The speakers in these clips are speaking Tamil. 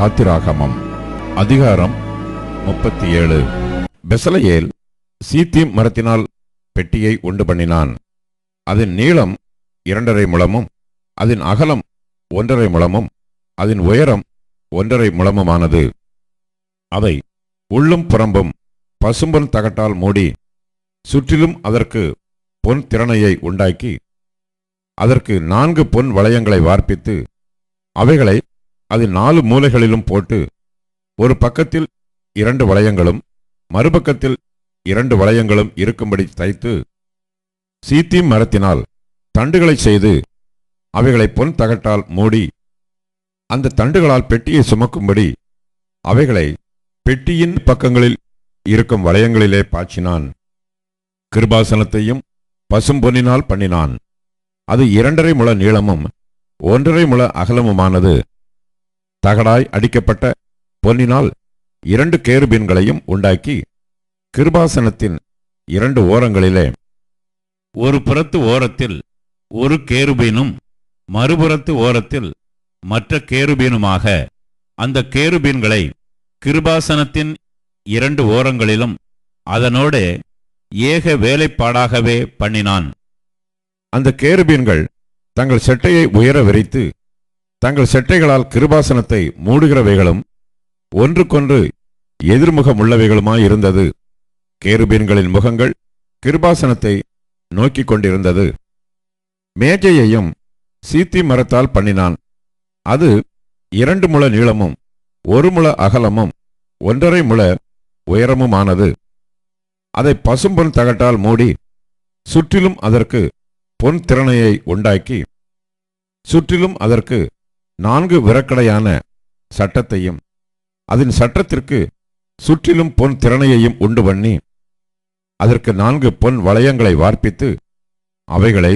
யாத்திராகமம் அதிகாரம் முப்பத்தி ஏழு பெசலையேல் சீத்திம் மரத்தினால் பெட்டியை உண்டு பண்ணினான். அதன் நீளம் இரண்டரை முழமும் அதன் அகலம் ஒன்றரை முழமும் அதன் உயரம் ஒன்றரை முழமுமானது. அதை உள்ளும் புறம்பும் பசும்பொன் தகட்டால் மூடி சுற்றிலும் அதற்கு பொன் திறனையை உண்டாக்கி அதற்கு நான்கு பொன் வளையங்களை வார்ப்பித்து அவைகளை அது நாலு மூலைகளிலும் போட்டு ஒரு பக்கத்தில் இரண்டு வளையங்களும் மறுபக்கத்தில் இரண்டு வளையங்களும் இருக்கும்படி தைத்து சீத்தி மரத்தினால் தண்டுகளை செய்து அவைகளை பொன் தகட்டால் மூடி அந்த தண்டுகளால் பெட்டியை சுமக்கும்படி அவைகளை பெட்டியின் பக்கங்களில் இருக்கும் வளையங்களிலே பாய்ச்சினான். கிருபாசனத்தையும் பசும்பொன்னினால் பண்ணினான். அது இரண்டரை முழ நீளமும் ஒன்றரை முழ அகலமுமானது. தகடாய் அடிக்கப்பட்ட பொன்னினால் இரண்டு கேருபீன்களையும் உண்டாக்கி கிருபாசனத்தின் இரண்டு ஓரங்களிலே ஒரு புறத்து ஓரத்தில் ஒரு கேருபீனும் மறுபுறத்து ஓரத்தில் மற்ற கேருபீனுமாக அந்த கேருபீன்களை கிருபாசனத்தின் இரண்டு ஓரங்களிலும் அதனோடே ஏக வேலைப்பாடாகவே பண்ணினான். அந்த கேருபீன்கள் தங்கள் செட்டையை உயர விரித்து தங்கள் செட்டைகளால் கிருபாசனத்தை மூடுகிறவைகளும் ஒன்றுக்கொன்று எதிர்முகமுள்ளவைகளுமாயிருந்தது. கேருபீன்களின் முகங்கள் கிருபாசனத்தை நோக்கிக் கொண்டிருந்தது. மேஜையையும் சீத்தி மரத்தால் பண்ணினான். அது இரண்டு முழ நீளமும் ஒரு முழ அகலமும் ஒன்றரை முழ உயரமுமானது. அதை பசும்பொன் தகட்டால் மூடி சுற்றிலும் அதற்கு பொன் திறனையை உண்டாக்கி சுற்றிலும் அதற்கு நான்கு விரக்கடையான சட்டத்தையும் அதன் சட்டத்திற்கு சுற்றிலும் பொன் திறனையையும் உண்டு பண்ணி அதற்கு நான்கு பொன் வளையங்களை வார்ப்பித்து அவைகளை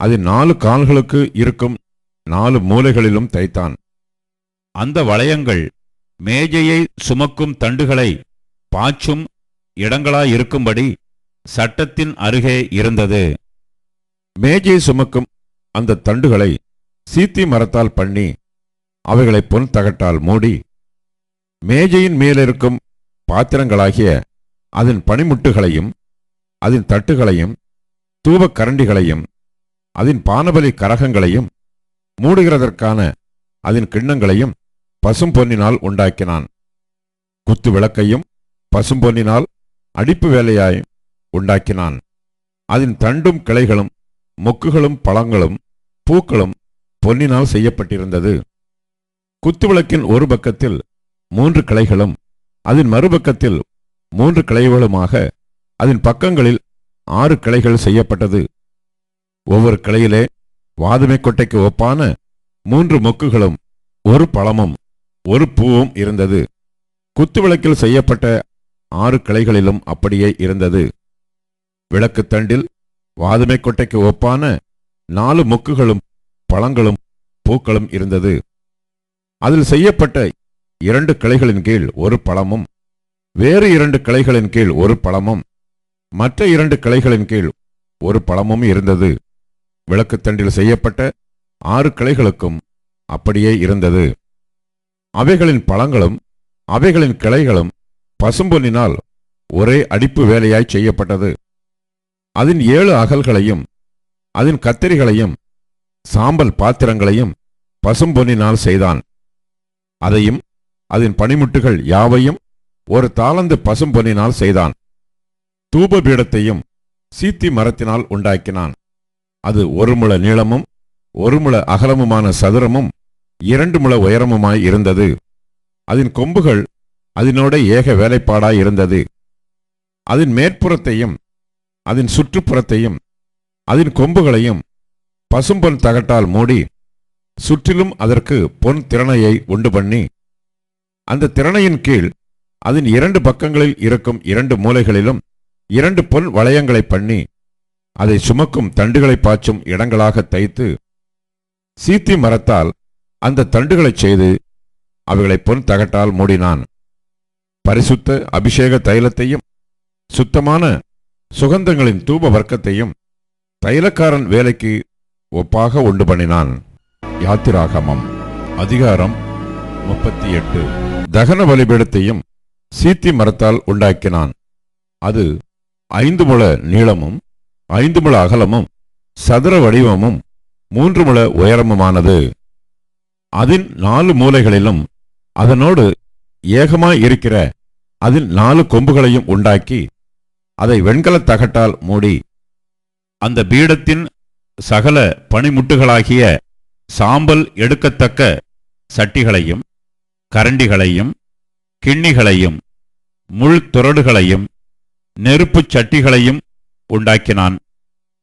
அதன் நாலு கால்களுக்கு இருக்கும் நாலு மூலைகளிலும் தைத்தான். அந்த வளையங்கள் மேஜையை சுமக்கும் தண்டுகளை பாய்ச்சும் இடங்களாயிருக்கும்படி சட்டத்தின் அருகே இருந்தது. மேஜை சுமக்கும் அந்த தண்டுகளை சீத்தி மரத்தால் பண்ணி அவைகளை பொன் தகட்டால் மூடி மேஜையின் மேலிருக்கும் பாத்திரங்களாகிய அதன் பனிமுட்டுகளையும் அதன் தட்டுகளையும் தூபக் கரண்டிகளையும் அதன் பானபலி கரகங்களையும் மூடுகிறதற்கான அதன் கிண்ணங்களையும் பசும்பொன்னினால் உண்டாக்கினான். குத்து விளக்கையும் பசும்பொன்னினால் அடிப்பு வேலையாயும் உண்டாக்கினான். அதன் தண்டும் கிளைகளும் மொக்குகளும் பழங்களும் பூக்களும் பொன்னினால் செய்யப்பட்டிருந்தது. குத்துவிளக்கின் ஒரு பக்கத்தில் மூன்று கிளைகளும் அதன் மறுபக்கத்தில் மூன்று கிளைகளுமாக அதன் பக்கங்களில் ஆறு கிளைகள் செய்யப்பட்டது. ஒவ்வொரு கிளையிலே வாதுமை கொட்டைக்கு ஒப்பான மூன்று மொக்குகளும் ஒரு பழமும் ஒரு பூவும் இருந்தது. குத்துவிளக்கில் செய்யப்பட்ட ஆறு கிளைகளிலும் அப்படியே இருந்தது. விளக்குத்தண்டில் வாதுமை கொட்டைக்கு ஒப்பான நாலு மொக்குகளும் பழங்களும் பூக்களும் இருந்தது. அதில் செய்யப்பட்ட இரண்டு கிளைகளின் கீழ் ஒரு பழமும் வேறு இரண்டு கிளைகளின் கீழ் ஒரு பழமும் மற்ற இரண்டு கிளைகளின் கீழ் ஒரு பழமும் இருந்தது. விளக்குத்தண்டில் செய்யப்பட்ட ஆறு கிளைகளுக்கும் அப்படியே இருந்தது. அவைகளின் பழங்களும் அவைகளின் கிளைகளும் பசும்பொன்னினால் ஒரே அடிப்பு வேலையாய் செய்யப்பட்டது. அதன் ஏழு அகல்களையும் அதன் கத்தரிகளையும் சாம்பல் பாத்திரங்களையும் பசும்பொன்னினால் செய்தான். அதையும் அதன் பனிமுட்டுகள் யாவையும் ஒரு தாளந்து பசும்பொன்னினால் செய்தான். தூபபீடத்தையும் சீத்தி மரத்தினால் உண்டாக்கினான். அது ஒரு முழ நீளமும் ஒரு முழ அகலமுமான சதுரமும் இரண்டு முழ உயரமுமாய் இருந்தது. அதன் கொம்புகள் அதனோட ஏக வேலைப்பாடாய் இருந்தது. அதன் மேற்புறத்தையும் அதன் சுற்றுப்புறத்தையும் அதன் கொம்புகளையும் பசும்பொன் தகட்டால் மூடி சுற்றிலும் அதற்கு பொன் திறனையை உண்டு பண்ணி அந்த திறனையின் கீழ் அதன் இரண்டு பக்கங்களில் இருக்கும் இரண்டு மூலைகளிலும் இரண்டு பொன் வளையங்களை பண்ணி அதை சுமக்கும் தண்டுகளை பாய்ச்சும் இடங்களாக தைத்து சீத்தி மரத்தால் அந்த தண்டுகளைச் செய்து அவைகளை பொன் தகட்டால் மூடினான். பரிசுத்த அபிஷேக தைலத்தையும் சுத்தமான சுகந்தங்களின் தூப வர்க்கத்தையும் தைலக்காரன் வேலைக்கு ஒப்பாக உண்டு பண்ணினான். யாத்திராகமம் அதிகாரம் முப்பத்தி எட்டு தகன பலிபீடத்தையும் சீத்தி மரத்தால் உண்டாக்கினான். அது ஐந்து முழ நீளமும் ஐந்து முழ அகலமும் சதுர வடிவமும் மூன்று முழ உயரமுமானது. அதன் நாலு மூலைகளிலும் அதனோடு ஏகமாய் இருக்கிற அதில் நாலு கொம்புகளையும் உண்டாக்கி அதை வெண்கலத் தகட்டால் மூடி அந்த பீடத்தின் சகல பனிமுட்டுகளாகிய சாம்பல் எடுக்கத்தக்க சட்டிகளையும் கரண்டிகளையும் கிண்ணிகளையும் முள் துரடுகளையும் நெருப்புச் சட்டிகளையும் உண்டாக்கினான்.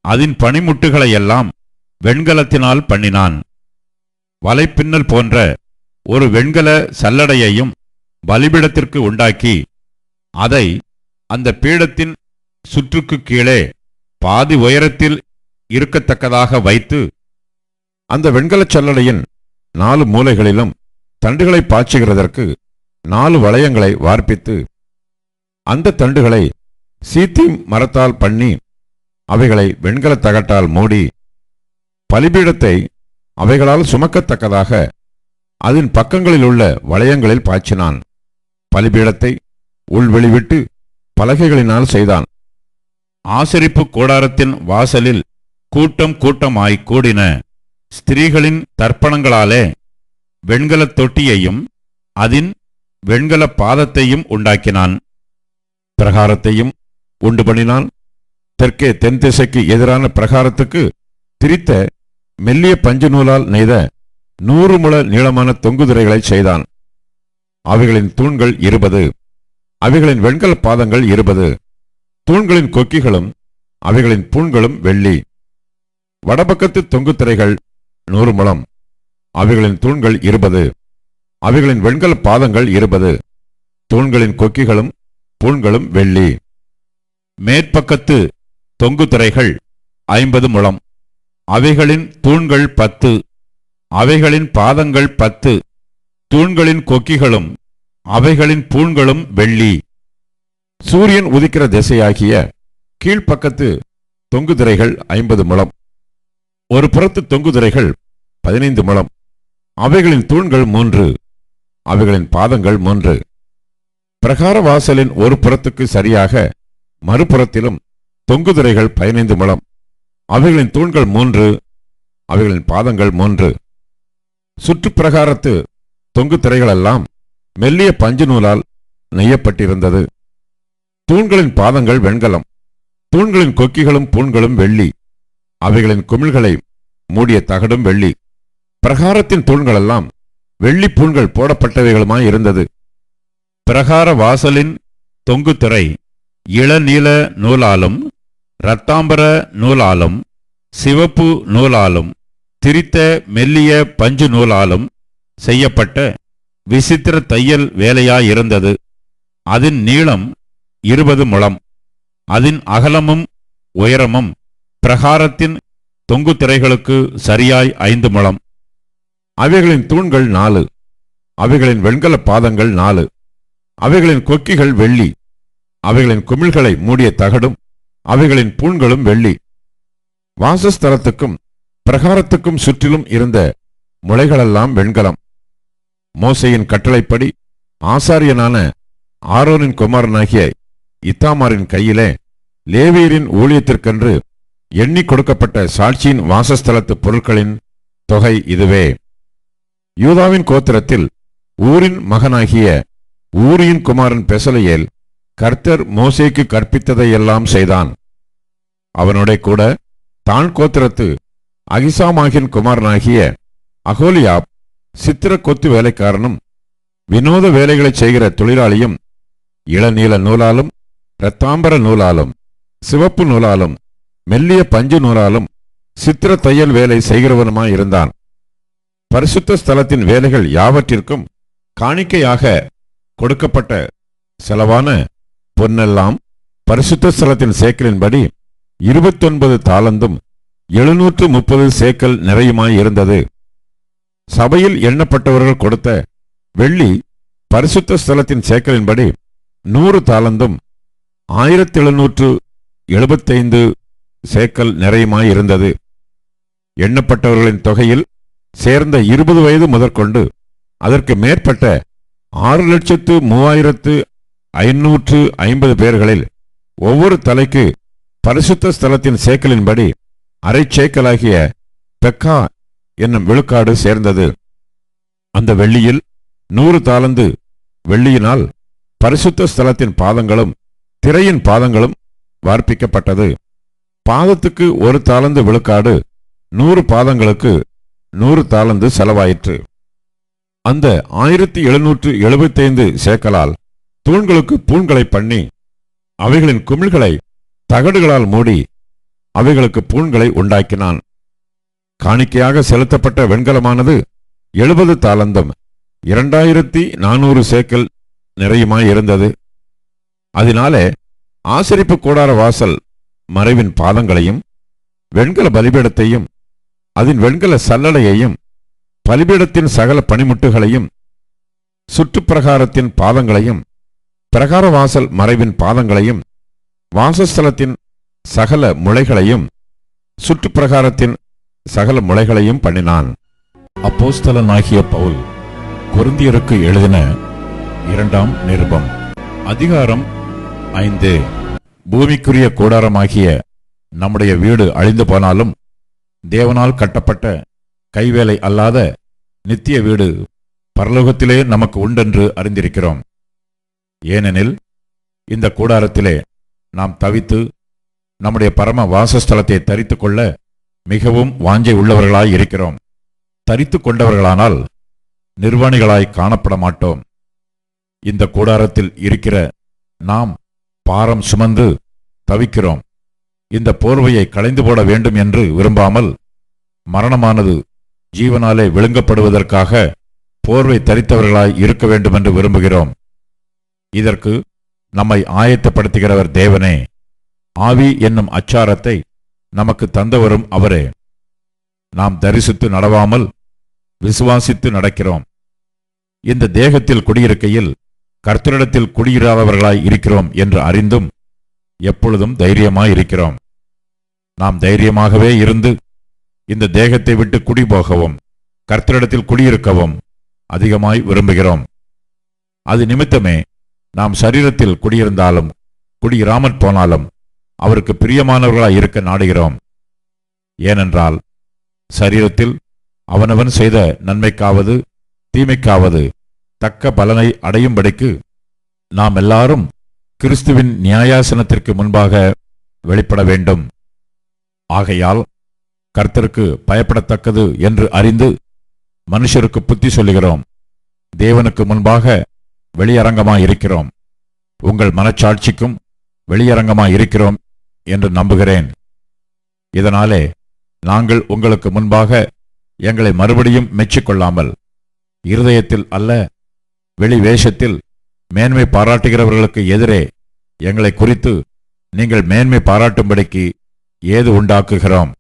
அதன் பனிமுட்டுகளையெல்லாம் வெண்கலத்தினால் பண்ணினான். வலைப்பின்னல் போன்ற ஒரு வெண்கல சல்லடையையும் பலிபிடத்திற்கு உண்டாக்கி அதை அந்த பீடத்தின் சுற்றுக்கு கீழே பாதி உயரத்தில் இருக்கத்தக்கதாக வைத்து அந்த வெண்கலச் சல்லடையின் நாலு மூலைகளிலும் தண்டுகளை பாய்ச்சுகிறதற்கு நாலு வளையங்களை வார்ப்பித்து அந்த தண்டுகளை சீத்தி மரத்தால் பண்ணி அவைகளை வெண்கலத் தகட்டால் மூடி பலிபீடத்தை அவைகளால் சுமக்கத்தக்கதாக அதன் பக்கங்களில் உள்ள வளையங்களில் பாய்ச்சினான். பலிபீடத்தை உள்வெளிவிட்டு பலகைகளினால் செய்தான். ஆசரிப்பு கூடாரத்தின் வாசலில் கூட்டம் கூட்டமாய் கூடின ஸ்திரீகளின் தர்ப்பணங்களாலே வெண்கலத் தொட்டியையும் அதன் வெண்கல பாதத்தையும் உண்டாக்கினான். பிரகாரத்தையும் உண்டு பண்ணினான் தெற்கே தென் திசைக்கு எதிரான பிரகாரத்துக்கு திரித்த மெல்லிய பஞ்சு நூலால் நெய்த நூறு முழ நீளமான தொங்குதிரைகளை செய்தான். அவைகளின் தூண்கள் இருபது. அவைகளின் வெண்கல பாதங்கள் இருபது. தூண்களின் கொக்கிகளும் அவைகளின் பூண்களும் வெள்ளி. வடபக்கத்து தொங்குதிரைகள் நூறு முழம். அவைகளின் தூண்கள் இருபது. அவைகளின் வெண்கல பாதங்கள் இருபது. தூண்களின் கொக்கிகளும் பூண்களும் வெள்ளி. மேற்பக்கத்து தொங்கு திரைகள் ஐம்பது முழம். அவைகளின் தூண்கள் பத்து. அவைகளின் பாதங்கள் பத்து. தூண்களின் கொக்கிகளும் அவைகளின் பூண்களும் வெள்ளி. சூரியன் உதிக்கிற திசையாகிய கீழ்ப்பக்கத்து தொங்குதிரைகள் ஐம்பது முழம். ஒரு புறத்து தொங்குதிரைகள் பதினைந்து முழம். அவைகளின் தூண்கள் மூன்று. அவைகளின் பாதங்கள் மூன்று. பிரகார வாசலின் ஒரு புறத்துக்கு சரியாக மறுபுறத்திலும் தொங்குதுரைகள் பதினைந்து முழம். அவைகளின் தூண்கள் மூன்று அவைகளின் பாதங்கள் மூன்று. சுற்றுப்பிரகாரத்து தொங்கு திரைகளெல்லாம் மெல்லிய பஞ்சு நூலால் நெய்யப்பட்டிருந்தது. தூண்களின் பாதங்கள் வெண்கலம் தூண்களின் கொக்கிகளும் பூண்களும் வெள்ளி அவைகளின் குமிழ்களை மூடிய தகடும் வெள்ளி. பிரகாரத்தின் தூண்களெல்லாம் வெள்ளி பூண்கள் போடப்பட்டவைகளுமாய் இருந்தது. பிரகார வாசலின் தொங்கு திரை இளநீல நூலாலும் இரத்தாம்பர நூலாலும் சிவப்பு நூலாலும் திரித்த மெல்லிய பஞ்சு நூலாலும் செய்யப்பட்ட விசித்திர தையல் வேலையாயிருந்தது. அதன் நீளம் இருபது முழம். அதன் அகலமும் உயரமும் பிரகாரத்தின் தொங்கு திரைகளுக்கு சரியாய் ஐந்து முழம். அவைகளின் தூண்கள் நாலு. அவைகளின் வெண்கல பாதங்கள் நாலு. அவைகளின் கொக்கிகள் வெள்ளி. அவைகளின் குமிழ்களை மூடிய தகடும் அவைகளின் பூண்களும் வெள்ளி. வாசஸ்தலத்துக்கும் பிரகாரத்துக்கும் சுற்றிலும் இருந்த முளைகளெல்லாம் வெண்கலம். மோசையின் கட்டளைப்படி ஆசாரியனான ஆரோனின் குமாரனாகிய இத்தாமாரின் கையிலே லேவியரின் ஊழியத்திற்கென்று எண்ணி கொடுக்கப்பட்ட சாட்சியின் வாசஸ்தலத்து பொருட்களின் தொகை இதுவே. யூதாவின் கோத்திரத்தில் ஊரின் மகனாகிய ஊரியின் குமாரன் பெசலையேல் கர்த்தர் மோசேக்கு கற்பித்ததையெல்லாம் செய்தான். அவனோட கூட தான் கோத்திரத்து அகிசாமாகின் குமாரனாகிய அகோலியாப் சித்திர கொத்து வேலைக்காரனும் வினோத வேலைகளைச் செய்கிற தொழிலாளியும் இளநீல நூலாலும் இரத்தாம்பர நூலாலும் சிவப்பு நூலாலும் மெல்லிய பஞ்சு நூலாலும் சித்திர தையல் வேலை செய்கிறவனுமாய் இருந்தான். பரிசுத்த ஸ்தலத்தின் வேலைகள் யாவற்றிற்கும் காணிக்கையாக கொடுக்கப்பட்ட செலவான பொன்னெல்லாம் பரிசுத்த ஸ்தலத்தின் சேக்கலின்படி இருபத்தொன்பது தாளந்தும் எழுநூற்று முப்பது சேக்கல் நிறையுமாய் இருந்தது. சபையில் எண்ணப்பட்டவர்கள் கொடுத்த வெள்ளி பரிசுத்த ஸ்தலத்தின் சேக்கலின்படி நூறு தாளந்தும் ஆயிரத்தி எழுநூற்று எழுபத்தைந்து சேக்கல் நிறையுமாயிருந்தது எண்ணப்பட்டவர்களின் தொகையில் சேர்ந்த இருபது வயது முதற்கொண்டு அதற்கு மேற்பட்ட ஆறு லட்சத்து மூவாயிரத்து ஐநூற்று ஐம்பது பேர்களில் ஒவ்வொரு தலைக்கு பரிசுத்த ஸ்தலத்தின் சேக்கலின்படி அரை சேக்கலாகிய பெக்கா என்னும் விழுக்காடு சேர்ந்தது. அந்த வெள்ளியில் நூறு தாளந்து வெள்ளியினால் பரிசுத்த ஸ்தலத்தின் பாதங்களும் திரையின் பாதங்களும் வார்ப்பிக்கப்பட்டது. பாதத்துக்கு ஒரு தாளந்து விழுக்காடு நூறு பாதங்களுக்கு நூறு தாளந்து செலவாயிற்று. அந்த ஆயிரத்தி எழுநூற்று எழுபத்தைந்து சேக்கலால் தூண்களுக்கு பூண்களை பண்ணி அவைகளின் குமிழ்களை தகடுகளால் மூடி அவைகளுக்கு பூண்களை உண்டாக்கினான். காணிக்கையாக செலுத்தப்பட்ட வெண்கலமானது எழுபது தாளந்தம் இரண்டாயிரத்தி நானூறு சேக்கல் நிறையுமாயிருந்தது அதனாலே ஆசரிப்பு கூடார வாசல் மறைவின் பாதங்களையும் வெண்கல பலிபீடத்தையும் அதன் வெண்கல சல்லடையையும் பலிபீடத்தின் சகல பனிமுட்டுகளையும் சுற்றுப்பிரகாரத்தின் பாதங்களையும் பிரகார வாசல் மறைவின் பாதங்களையும் வாசஸ்தலத்தின் சகல முளைகளையும் சுற்றுப்பிரகாரத்தின் சகல முளைகளையும் பண்ணினான். அப்போஸ்தலனாகிய பவுல் கொருந்தியருக்கு எழுதின இரண்டாம் நிருபம் அதிகாரம் ஐந்து. பூமிக்குரிய கூடாரமாகிய நம்முடைய வீடு அழிந்து போனாலும் தேவனால் கட்டப்பட்ட கைவேலை அல்லாத நித்திய வீடு பரலோகத்திலே நமக்கு உண்டென்று அறிந்திருக்கிறோம். ஏனெனில் இந்த கூடாரத்திலே நாம் தவித்து நம்முடைய பரம வாசஸ்தலத்தை தரித்து கொள்ள மிகவும் வாஞ்சை உள்ளவர்களாய் இருக்கிறோம். தரித்து கொண்டவர்களானால் நிர்வாணிகளாய் காணப்பட மாட்டோம். இந்த கூடாரத்தில் இருக்கிற நாம் பாரம் சுமந்து தவிக்கிறோம். இந்த போர்வையை களைந்து போட வேண்டும் என்று விரும்பாமல் மரணமானது ஜீவனாலே விழுங்கப்படுவதற்காக போர்வை தரித்தவர்களாய் இருக்க வேண்டும் என்று விரும்புகிறோம். இதற்கு நம்மை ஆயத்தப்படுத்துகிறவர் தேவனே. ஆவி என்னும் அச்சாரத்தை நமக்கு தந்தவரும் அவரே. நாம் தரிசித்து நடவாமல் விசுவாசித்து நடக்கிறோம். இந்த தேகத்தில் குடியிருக்கையில் கர்த்தரிடத்தில் குடியிராதவர்களாய் இருக்கிறோம் என்று அறிந்தும் எப்பொழுதும் தைரியமாய் இருக்கிறோம். நாம் தைரியமாகவே இருந்து இந்த தேகத்தை விட்டு குடிபோகவும் கர்த்தரிடத்தில் குடியிருக்கவும் அதிகமாய் விரும்புகிறோம். அது நிமித்தமே நாம் சரீரத்தில் குடியிருந்தாலும் குடியிராமற் போனாலும் அவருக்கு பிரியமானவர்களாய் இருக்க நாடுகிறோம். ஏனென்றால் சரீரத்தில் அவனவன் செய்த நன்மைக்காவது தீமைக்காவது தக்க பலனை அடையும்படிக்கு நாம் எல்லாரும் கிறிஸ்துவின் நியாயாசனத்திற்கு முன்பாக வெளிப்பட வேண்டும். ஆகையால் கர்த்தருக்கு பயப்படத்தக்கது என்று அறிந்து மனுஷருக்கு புத்தி சொல்லுகிறோம். தேவனுக்கு முன்பாக வெளியரங்கமாய் இருக்கிறோம் உங்கள் மனச்சாட்சிக்கும் வெளியரங்கமாய் இருக்கிறோம் என்று நம்புகிறேன். இதனாலே நாங்கள் உங்களுக்கு முன்பாக எங்களை மறுபடியும் மெச்சிக்கொள்ளாமல் இருதயத்தில் அல்ல வெளி வேஷத்தில் மேன்மை பாராட்டுகிறவர்களுக்கு எதிரே எங்களை குறித்து நீங்கள் மேன்மை பாராட்டும்படிக்கு ஏது உண்டாக்குகிறோம்?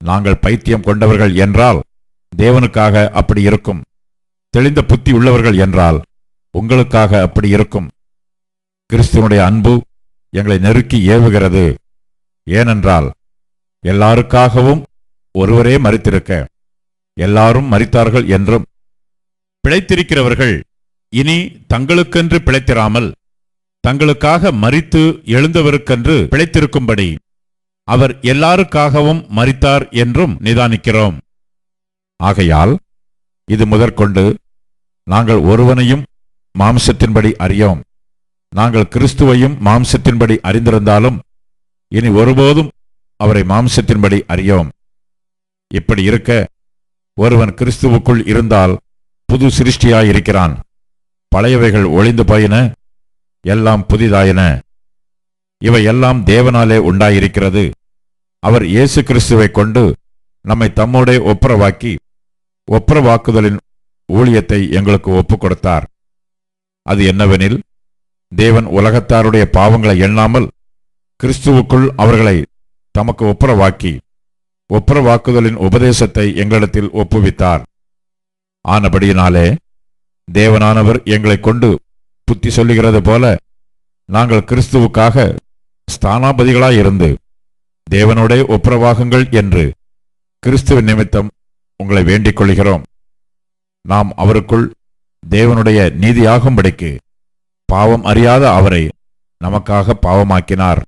நாங்கள் பைத்தியம் கொண்டவர்கள் என்றால் தேவனுக்காக அப்படி இருக்கும். தெளிந்த புத்தி உள்ளவர்கள் என்றால் உங்களுக்காக அப்படி இருக்கும். கிறிஸ்துவனுடைய அன்பு எங்களை நெருக்கி ஏவுகிறது. ஏனென்றால் எல்லாருக்காகவும் ஒருவரே மறித்திருக்க எல்லாரும் மறித்தார்கள் என்றும் பிழைத்திருக்கிறவர்கள் இனி தங்களுக்கென்று பிழைத்திராமல் தங்களுக்காக மறித்து எழுந்தவருக்கென்று பிழைத்திருக்கும்படி அவர் எல்லாருக்காகவும் மறித்தார் என்றும் நிதானிக்கிறோம். ஆகையால் இது முதற்கொண்டு நாங்கள் ஒருவனையும் மாம்சத்தின்படி அறியோம். நாங்கள் கிறிஸ்துவையும் மாம்சத்தின்படி அறிந்திருந்தாலும் இனி ஒருபோதும் அவரை மாம்சத்தின்படி அறியோம். இப்படி இருக்க ஒருவன் கிறிஸ்துவுக்குள் இருந்தால் புது சிருஷ்டியாயிருக்கிறான். பழையவைகள் ஒளிந்து போயின எல்லாம் புதிதாயின. இவை எல்லாம் தேவனாலே உண்டாயிருக்கிறது. அவர் இயேசு கிறிஸ்துவை கொண்டு நம்மை தம்மோடே ஒப்புரவாக்கி ஒப்புரவாக்குதலின் ஊழியத்தை எங்களுக்கு ஒப்புக் கொடுத்தார் அது என்னவெனில் தேவன் உலகத்தாருடைய பாவங்களை எண்ணாமல் கிறிஸ்துவுக்குள் அவர்களை தமக்கு ஒப்புரவாக்கி ஒப்புரவாக்குதலின் உபதேசத்தை எங்களிடத்தில் ஒப்புவித்தார். ஆனபடியினாலே தேவனானவர் எங்களைக் கொண்டு புத்தி சொல்லுகிறது போல நாங்கள் கிறிஸ்துவுக்காக ஸ்தானாபதிகளாயிருந்து தேவனோடே ஒப்புரவாகுங்கள் என்று கிறிஸ்துவின் நிமித்தம் உங்களை வேண்டிக் கொள்கிறோம். நாம் அவருக்குள் தேவனுடைய நீதியாகும்படிக்கு பாவம் அறியாத அவரை நமக்காக பாவமாக்கினார்.